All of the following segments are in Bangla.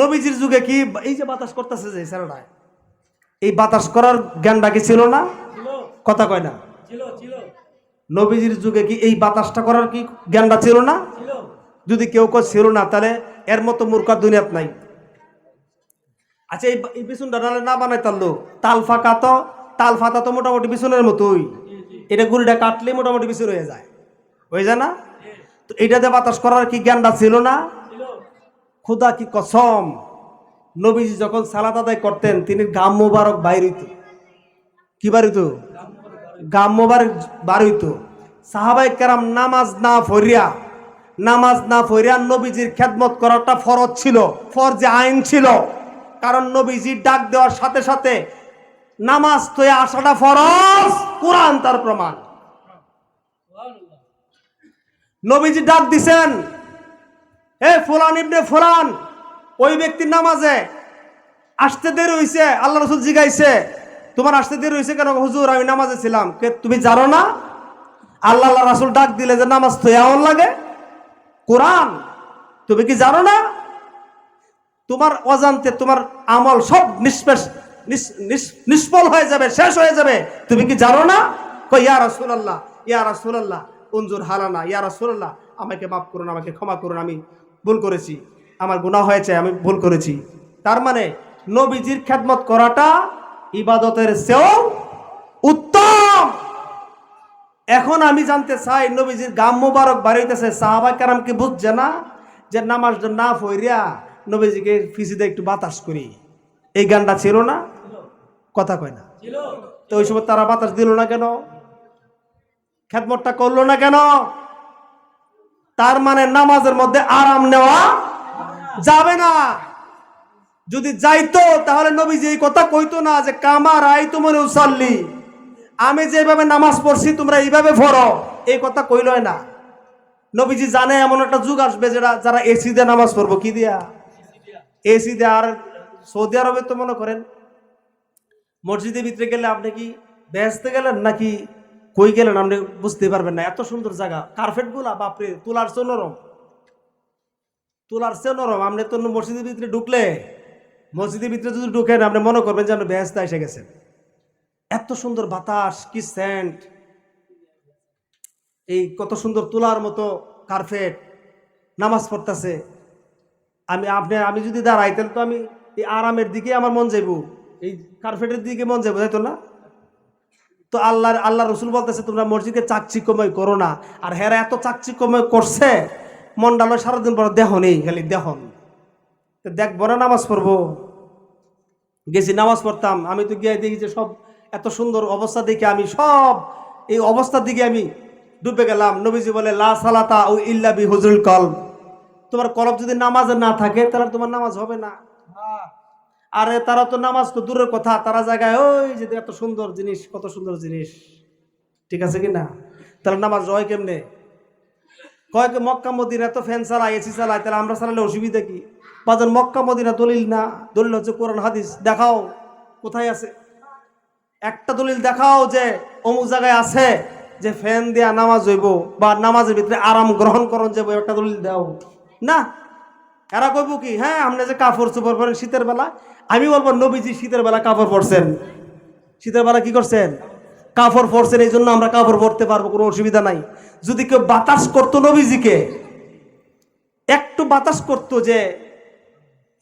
নবীজির যুগে কি এই যে বাতাস করতেছে যে ছেলেটা এই বাতাস করার জ্ঞানটা কি ছিল না? কথা কয় না। নবীজির যুগে কি এই বাতাসটা করার কি জ্ঞানটা ছিল না? যদি কেউ কেউ ছিল না তাহলে এর মতো মূর্খ দুনিয়াত নাই। আচ্ছা এই বিছুনটা নাহলে না বানাই তারলো তাল ফাঁকা তো তাল ফাতা তো মোটামুটি বিছুনের মতোই। এটা গুড়িটা কাটলে মোটামুটি বিছুন হয়ে যায়। হয়ে যায় না? তো এইটাতে বাতাস করার কি জ্ঞানটা ছিল না? খুদা কি কসম? নবীজি যখন সালাত আদায় করতেন, তিনি গাম মোবারক বাইর হইত। কি হইতো? গাম মোবারক বার হইত। সাহাবাই কেরাম নামাজ না ফরিয়া নামাজ না ফরিয়া নবীজির খেদমত করাটা ফরজ ছিল, ফরজে আইন ছিল। কারণ নবীজি ডাক দেওয়ার সাথে সাথে নামাজ তো আসাটা ফরজ, কোরআন তার প্রমাণ। নবীজি ডাক দিছেন হে ফুলান ইবনে ফুলান, ওই ব্যক্তির নামাজে আসতে দেরি হইছে, আল্লাহ রসুল জিগাইছে, তোমার আসতে দেরি হইছে কেন? হুজুর, আমি নামাজে ছিলাম। কে, তুমি জানো না? আল্লাহ আল্লাহ রাসুল ডাক দিলে যে নামাজ তো এমন লাগে। কোরআন, তুমি কি জানো না? তোমার অজান্তে তোমার আমল সব নিস- নিষ্ফল হয়ে যাবে, শেষ হয়ে যাবে। তুমি কি জানো না? কই ইয়া রাসূলুল্লাহ ইয়া রাসূলুল্লাহ, উনজুর হালানা, ইয়া রাসূলুল্লাহ, আমাকে মাফ করুন, আমাকে ক্ষমা করুন, আমি ভুল করেছি। আমার গুনাহ হয়েছে, আমি ভুল করেছি। তার মানে নবীজির খেদমত করাটা ইবাদতের চেয়েও উত্তম। এখন আমি জানতে চাই, নবীজির গাম মোবারক বাড়িতেছে সাহাবা কারাম কি বুঝছে না? যে নামাজ না ফইরিয়া নবীজিকে ফিসিতে একটু বাতাস করি। এই গানটা ছিল না? কথা কয় না। তো ওই সময় তারা বাতাস দিল না কেন? খেদমতটা করল না কেন? তার মানে নামাজের মধ্যে আরাম নেওয়া যাবে না। যদি যাইতো, তাহলে নবীজি এই কথা কইতো না যে কামার আই তোমার উসাল্লি। আমি যেভাবে নামাজ পড়ছি, তোমরা এইভাবে পড়ো। এই কথা কইল না। নবীজি জানে এমন একটা যুগ আসবে যেটা, যারা এসি দিয়ে নামাজ পড়ব। কি দিয়া? এসি দিয়ে আর সৌদি আরবে তো মনে করেন, মসজিদের ভিতরে গেলে আপনি কি বেহেস্তে গেলেন নাকি কই গেলেন আপনি বুঝতে পারবেন না। এত সুন্দর জায়গা। কার্পেটগুলা বাপরে, তোলার চেয়ে নরম। তোলার চেয়ে নরম। আপনি তো মসজিদের ভিতরে ঢুকলে, মসজিদের ভিতরে যদি ঢুকেন, আপনি মনে করবেন যে আপনি বেহেস্তে এসে গেছেন। এত সুন্দর বাতাস, কি স্যান্ড এই কত সুন্দর তোলার মতো কার্পেট, নামাজ পড়তেছে। আমি, আপনি, আমি যদি দাঁড়াই, তাহলে তো আমি এই আরামের দিকে আমার মন যাইব। এই কার্পেটের দিকে মন যাইব, তাই তো না? তো আল্লাহর আল্লাহ রসুল বলতেছে, তোমরা মসজিদকে চাকচিকময় করো না। আর হেরা এত চাকচিকময় করছে মন্ডালয় সারাদিন পর দেহ নেই, খালি দেহন তো দেখব না নামাজ পড়ব। গেছি, নামাজ পড়তাম। আমি তো গিয়ে দেখি যে সব এত সুন্দর অবস্থা দেখে আমি সব, এই অবস্থার দিকে আমি ডুবে গেলাম। নবীজি বলে, লা সালাতা ও ইল্লা বি হুজুল কলব। তোমার কলব যদি নামাজে না থাকে, তাহলে তোমার নামাজ হবে না। আরে তারা তো নামাজ তো দূরের কথা, তারা জায়গায়, ওই যে এত সুন্দর জিনিস, কত সুন্দর জিনিস। ঠিক আছে কি না তাহলে নামাজ হয় কেমনে? কয় কি, মক্কা মদিনা এত ফ্যান চালায় এসি চালায়, তাহলে আমরা চালালে অসুবিধা কি? বাজার মক্কা, মদিনা দলিল না? দলিল হচ্ছে কোরআন, হাদিস। দেখাও, কোথায় আছে? একটা দলিল দেখাও যে অমুক জায়গায় আছে যে ফ্যান দেয়া নামাজ হইব বা নামাজের ভিতরে আরাম গ্রহণ করণ যাব একটা দলিল দাও। না এরা কইব কি হ্যাঁ আপনি যে কাপড় চোপড় পরেন শীতের বেলা, আমি বলব, নবীজি শীতের বেলা কাপড় পরছেন। শীতের বেলা কি করছেন? কাপড় পরছেন এই জন্য আমরা কাপড় পরতে পারব, কোনো অসুবিধা নাই। যদি কেউ বাতাস করতো নবীজিকে, একটু বাতাস করতো যে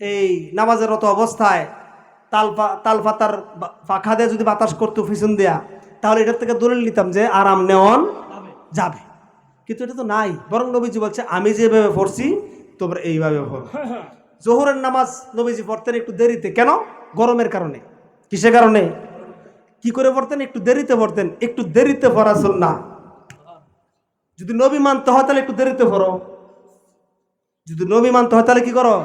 এই নামাজের মতো অবস্থায়, তাল তাল পাতার পাখা দিয়ে যদি বাতাস করতো পিছন দেয়া, তাহলে এটার থেকে দলিল নিতাম যে আরাম নেওয়ান যাবে। কিন্তু এটা তো নাই। বরং নবীজি বলছে, আমি যেভাবে পড়ছি তোমরা এইভাবে পড়ো। জোহরের নামাজ নবীজি পড়তেন একটু দেরিতে। কেন? গরমের কারণে। কিসের কারণে? কি করে পড়তেন? একটু দেরিতে পড়তেন। একটু দেরিতে পড়া না যদি নবী মানতে হয় তাহলে একটু দেরিতে পড়ো। যদি নবী মানতে হয় তাহলে কি করো?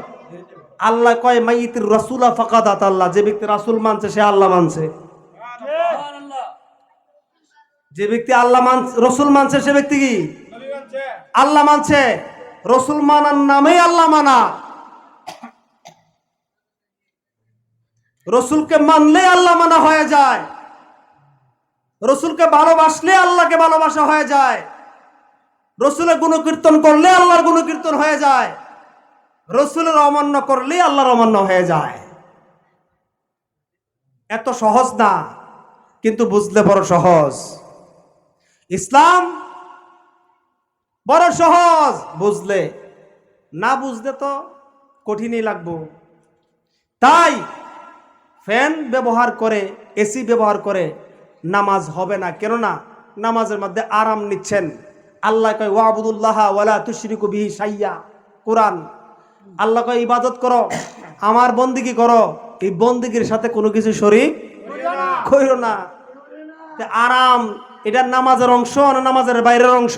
আল্লাহ কয় মাইতির রসুলা ফাকাদাত আল্লাহ যে ব্যক্তি রাসুল মানছে সে আল্লাহ মানছে। যে ব্যক্তি আল্লাহ মান রসুল মানছে সে ব্যক্তি কি? আল্লাহ মানছে। রসুল মানার নামেই আল্লাহ মানা। রসুলকে মানলে আল্লাহ মানা হয়ে যায়। রসুলকে ভালোবাসলে আল্লাহকে ভালোবাসা হয়ে যায়। রসুলের গুণকীর্তন করলে আল্লাহর গুণকীর্তন হয়ে যায়। রসুলের অমান্য করলেই আল্লাহর অমান্য হয়ে যায়। এত সহজ না, কিন্তু বুঝলে বড় সহজ। ইসলাম বড় সহজ। বুঝলে? না বুঝলে তো কঠিনই লাগবো। তাই ফ্যান ব্যবহার করে, এসি ব্যবহার করে নামাজ হবে না। কেননা নামাজের মধ্যে আরাম নিচ্ছেন। আল্লাহ কয়, ওয়াবুদুল্লাহ ওয়ালা তুশরিকু বিহি সাইয়া কোরআন, আল্লাহ কয়, ইবাদত করো, আমার বন্দিগি করো। এই বন্দিগির সাথে কোনো কিছু শরীক কইরো না। আরাম, এটা নামাজের অংশ না নামাজের বাইরের অংশ?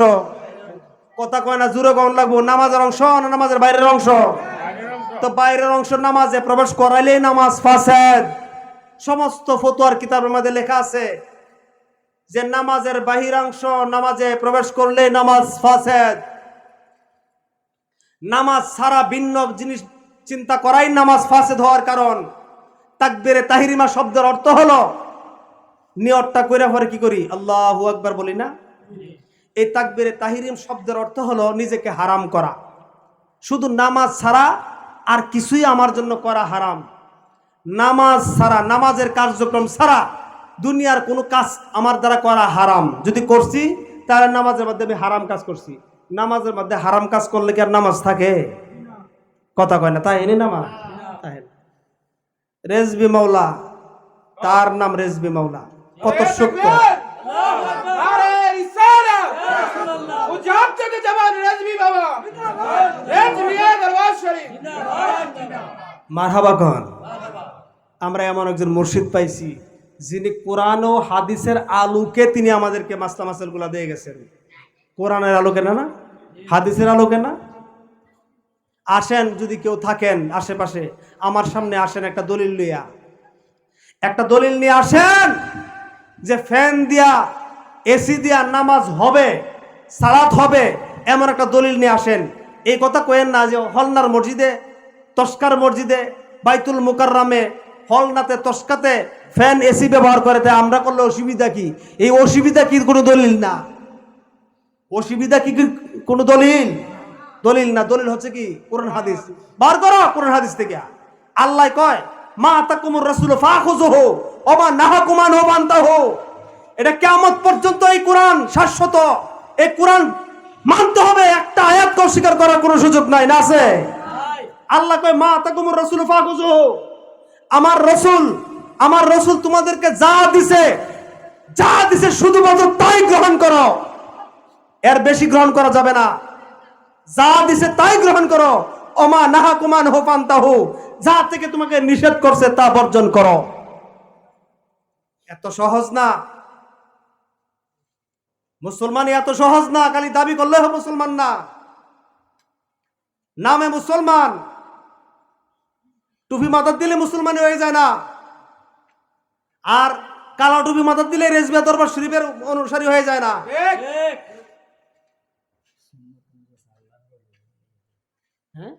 কথা কয় না, জুড়ে কম লাগবো। নামাজের অংশ না নামাজের বাইরের অংশ? তো বাইরের অংশ নামাজে প্রবেশ করাইলেই নামাজ ফাসেদ। সমস্ত ফতুয়ার কিতাবের মধ্যে লেখা আছে যে নামাজের বাহিরাংশ নামাজে প্রবেশ করলে নামাজ ফাসেদ। নামাজ সারা ভিন্ন জিনিস চিন্তা করাই নামাজ ফাসেদ হওয়ার কারণ। তাকবিরে তাহিরিমা শব্দের অর্থ হলো, নিয়তটা কইরা পরে কি করি? আল্লাহু আকবার বলি না? এই তাকবিরে তাহিরিম শব্দের অর্থ হলো নিজেকে হারাম করা। শুধু নামাজ ছাড়া আর কিছুই আমার জন্য করা হারাম। নামাজ ছাড়া, নামাজের কার্যক্রম ছাড়া দুনিয়ার কোনো কাজ আমার দ্বারা করা হারাম। যদি করছি, তাহলে নামাজের মধ্যে আমি হারাম কাজ করছি। নামাজের মধ্যে হারাম কাজ করলে কি আর নামাজ থাকে? কথা কয় না, তাই এনে নামাজ। রেজবি মাওলা, তার নাম রেজবি মাওলা। কত সত্য আরে ইসারা উজাব থেকে জবান রাজবি বাবা রাজবি দরবার শরীফ মারহাবা কন আমরা এমন একজন মুর্শিদ পাইছি, যিনি কোরআন ও হাদিসের আলোকে তিনি আমাদেরকে মাসলা মাসালগুলা দিয়ে গেছেন। কোরআনের আলোকে না না? হাদিসের আলোকে না? আসেন, যদি কেউ থাকেন আশেপাশে, আমার সামনে আসেন একটা দলিল লইয়া। একটা দলিল নিয়ে আসেন যে ফ্যান দিয়া, এসি দিয়া নামাজ হবে, সালাত হবে, এমন একটা দলিল নিয়ে আসেন। এই কথা কয়েন না যে হলনার মসজিদে তস্কার মসজিদে বাইতুল মুকাররামে হলনাতে তস্কাতে ফ্যান এসি ব্যবহার করে, তাই আমরা করলে অসুবিধা কি? এই অসুবিধা কি কোনো দলিল না? অসুবিধা কি কোনো দলিল? দলিল না। দলিল হচ্ছে কি? কোরআন হাদিস। বার করো কোরআন হাদিস থেকে। আল্লাহ কয়, মা তাকুমুর রাসূল ফাখুযুহু ওয়া মা নাহাকুমান ও বান্তাহু এটা কিয়ামত পর্যন্ত এই কোরআন শাশ্বত। এই কোরআন মানতে হবে। একটা আয়াত অস্বীকার করার কোনো সুযোগ নাই। না আছে? আল্লাহ কয়, মা তাকুমুর রাসূল ফাখুযুহু আমার রসুল আমার রসুল তোমাদেরকে যা দিছে যা দিছে শুধুমাত্র তাই গ্রহণ করো। এর বেশি গ্রহণ করা যাবে না। যা দিছে তাই গ্রহণ করো। অমা নাহা কুমান হো পান্তাহু যা থেকে তোমাকে নিষেধ করছে তা বর্জন করো। এত সহজ না। মুসলমান এত সহজ না, খালি দাবি করলে মুসলমান না। নামে মুসলমান। টুপি মাথার দিলে মুসলমানি হয়ে যায় না। আর কালা টুপি মাথার দিলে রেজবিয়া দরবার শরীফের অনুসারী হয়ে যায় না। হ্যাঁ?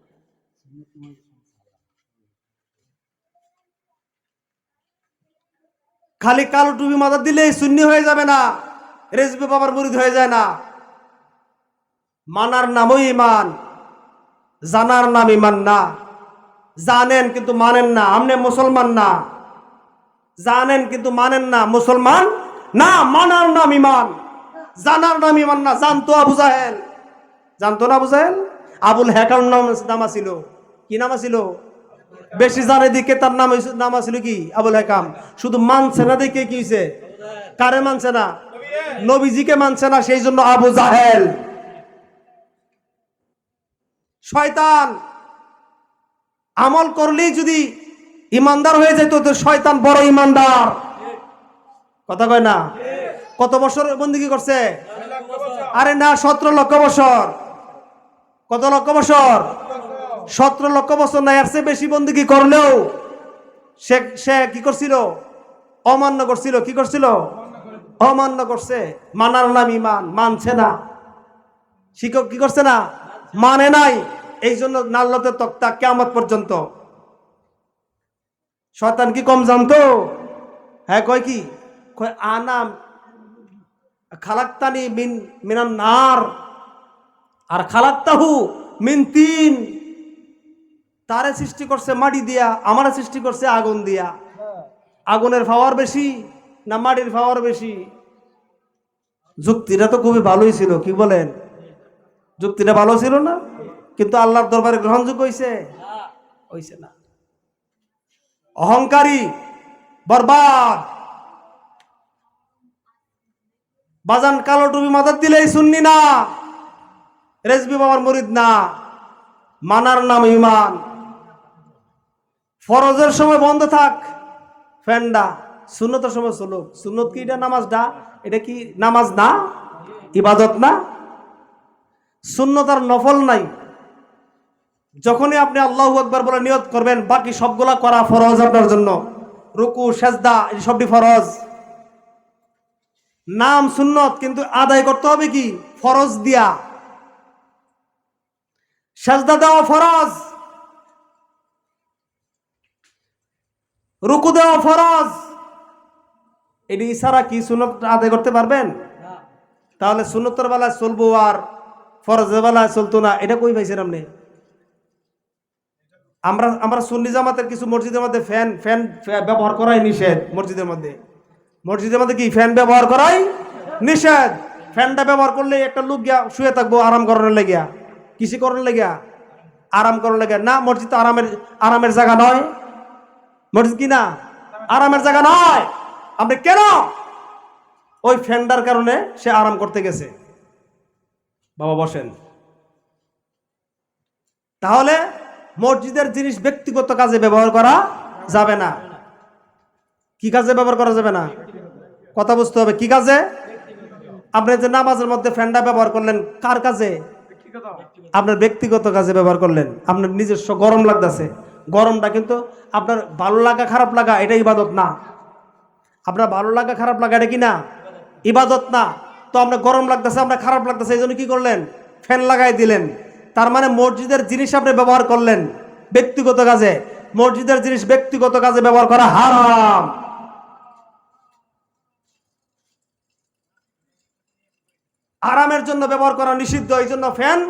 খালি কালো টুপি মাথা দিলে শূন্য হয়ে যাবে না রেজবে বাবার মুরিদ হয়ে যায় না। মানার নামই ইমান জানার নাম ইমান না। জানেন কিন্তু মানেন না, আমনে মুসলমান না। জানেন কিন্তু মানেন না, মুসলমান না, মানার নাম ইমান। জানার নাম ইমান না, জানতো আবু জাহেল। জানতো না আবু জাহেল? আবুল হেকার নাম নাম ছিল কি নাম ছিল বেশি জানে দিকে তার নাম নাম ছিল কি? আবুল হেকাম। শুধু মানছে না দেখে কি হয়েছে কারে মানছে না? নবীজিকে মানছে না, সেই জন্য আবু জাহেল। শয়তান! আমল করলেই যদি ইমানদার হয়ে যেত, তো শয়তান বড় ইমানদার। কথা কয় না? কত বছর বন্দিগি করছে? আরে না, সতেরো লক্ষ বছর। কত লক্ষ বছর? সতেরো লক্ষ বছর না, এর চেয়ে বেশি বন্দিগি করলেও সে সে কি করছিল? অমান্য করছিল। কি করছিল? অমান্য করছে। মানার নাম ইমান, মানছে না। শিক্ষক কি করছে না? মানে নাই। এই জন্য নাল্লতে তক্তা কেমত পর্যন্ত। শয়তান কি কম জানতো? হ্যাঁ কয় কি? কয় আনাম খালাক্তানি মিন, মিনান নার। আর খালাক্তাহু মিন তিন। তারে সৃষ্টি করছে মাটি দিয়া, আমার সৃষ্টি করছে আগুন দিয়া। আগুনের পাওয়ার বেশি না মাটির পাওয়ার বেশি? যুক্তিটা তো খুবই ভালোই ছিল, কি বলেন? যুক্তিটা ভালো ছিল না? কিন্তু আল্লাহর দরবারে গ্রহণযোগ্য হয়েছে হয়েছে না। অহংকারী, বরবাদ। বাজান কালো টুপি মাথার দিলেই শুননি না। রেজবি বাবার মরিদ না। মানার নাম ইমান। ফরজের সময় বন্ধ থাক। ফ্যান্ডা, সুন্নতের সময় চলুক সুন্নত কি এটা নামাজটা এটা কি নামাজ না? ইবাদত না? সুন্নত আর নফল নাই। যখনই আপনি আল্লাহ একবার বলে নিয়ত করবেন বাকি সবগুলা করা ফরজ আপনার জন্য। রুকু সেজদা এই সবটি ফরজ। নাম সুন্নত কিন্তু আদায় করতে হবে কি? ফরজ দিয়া। সেজদা দেওয়া ফরজ। রুকু দেওয়া ফরজ। এটি ইশারা কি সুনত আদায় করতে পারবেন? তাহলে সুন্নতর বেলায় চলবো আর ফরজের বেলায় চলতো না। এটা কই পাইছেন আপনি? আমরা আমরা সুন্নি জামাতের কিছু মসজিদের মধ্যে ফ্যান ফ্যান ব্যবহার করাই নিষেধ মসজিদের মধ্যে। মসজিদের মধ্যে কি ফ্যান ব্যবহার করাই? নিষেধ। ফ্যানটা ব্যবহার করলে একটা লোক গিয়া শুয়ে থাকব, আরাম করানোর লেগিয়া। কৃষি করানোর লেগিয়া? আরাম করানোর লেগিয়া। না, মসজিদ তো আরামের আরামের জায়গা নয়। মসজিদ কি না? আরামের জায়গা নয়। আপনি কেন? ওই ফ্যানটার কারণে সে আরাম করতে গেছে। বাবা বসেন। তাহলে মসজিদের জিনিস ব্যক্তিগত কাজে ব্যবহার করা যাবে না। কি কাজে ব্যবহার করা যাবে না? কথা বুঝতে হবে, কি কাজে? আপনি যে নামাজের মধ্যে ফ্যানটা ব্যবহার করলেন, কার কাজে? আপনার ব্যক্তিগত কাজে ব্যবহার করলেন, আপনার নিজস্ব গরম লাগতেছে। গরমটা কিন্তু আপনার ভালো লাগা, খারাপ লাগা এটা ইবাদত না। আপনার ভালো লাগা, খারাপ লাগা, এটা কি না? ইবাদত না। তো আপনার গরম লাগতেছে, আপনার খারাপ লাগতেছে, এই জন্য কি করলেন? ফ্যান লাগাই দিলেন। তার মানে মসজিদের জিনিস আপনি ব্যবহার করলেন ব্যক্তিগত কাজে। মসজিদের জিনিস ব্যক্তিগত কাজে ব্যবহার করা হারাম। আরামের জন্য ব্যবহার করা নিষিদ্ধ, এই জন্য ফ্যান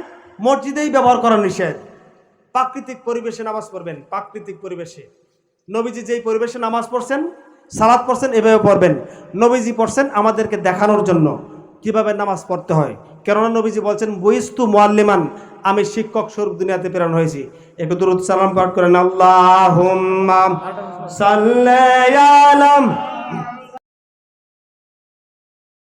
মসজিদেই ব্যবহার করা নিষেধ। প্রাকৃতিক পরিবেশে নামাজ পড়বেন, প্রাকৃতিক পরিবেশে। নবীজি যেই পরিবেশে নামাজ পড়ছেন সালাদ পড়ছেন, এভাবে পড়বেন। নবীজি পড়ছেন আমাদেরকে দেখানোর জন্য কীভাবে নামাজ পড়তে হয়। কেননা নবীজি বলছেন, বইস্তু মোয়াল্লিমান আমি শিক্ষক স্বরূপ দুনিয়াতে প্রেরণ হয়েছি। একটু দূর সালাম পাঠ করেন আল্লাহ সাল্লাম